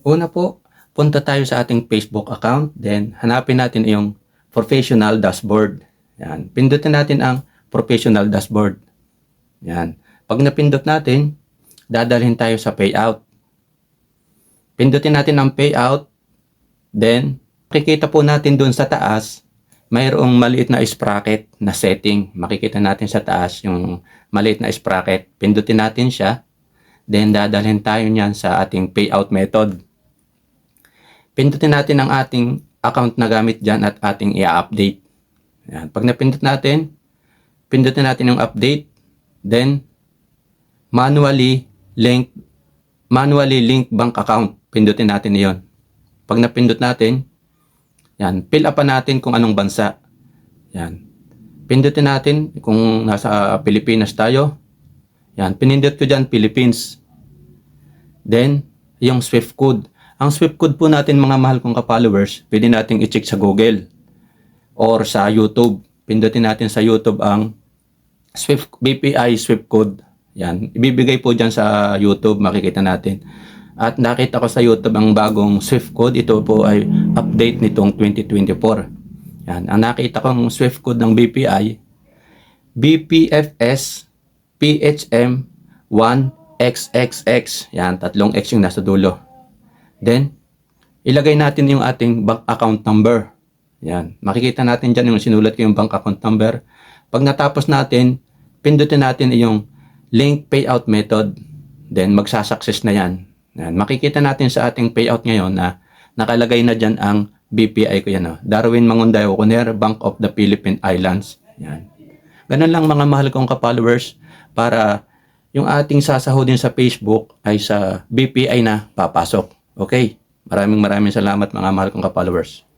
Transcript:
Una po, punta tayo sa ating Facebook account. Then, hanapin natin yung professional dashboard. Yan. Pindutin natin ang professional dashboard. Yan. Pag napindot natin, dadalhin tayo sa payout. Pindutin natin ang payout. Then, makikita po natin dun sa taas, mayroong maliit na sprocket na setting. Makikita natin sa taas yung maliit na sprocket. Pindutin natin siya. Then, dadalhin tayo niyan sa ating payout method. Pindutin natin ang ating account na gamit dyan at ating i-update. Yan. Pag napindot natin, pindutin natin yung update. Then, manually link manually link bank account. Pindutin natin iyon. Pag napindot natin, yan, fill up pa natin kung anong bansa. Yan. Pindutin natin kung nasa Pilipinas tayo. Yan, pinindot ko dyan Philippines. Then, yung Swift code. Ang Swift code po natin mga mahal kong ka-followers, pwede nating i-check sa Google or sa YouTube. Pindutin natin sa YouTube ang Swift BPI Swift code. Yan, ibibigay po diyan sa YouTube, makikita natin. At nakita ko sa YouTube ang bagong Swift code. Ito po ay update nitong 2024. Yan, ang nakita kong Swift code ng BPI, BPFS PHM 1XXX. Yan, tatlong X yung nasa dulo. Then, ilagay natin yung ating bank account number. Yan. Makikita natin dyan yung sinulat ko yung bank account number. Pag natapos natin, pindutin natin yung link payout method. Then, magsasuccess na yan. yan. Makikita natin sa ating payout ngayon na nakalagay na dyan ang BPI ko yan. Oh. Darwin Mangunday Okuner, Bank of the Philippine Islands. Yan. Ganun lang mga mahal kong ka-followers para yung ating sasahodin sa Facebook ay sa BPI na papasok. Okay? Maraming maraming salamat mga mahal kong ka-followers.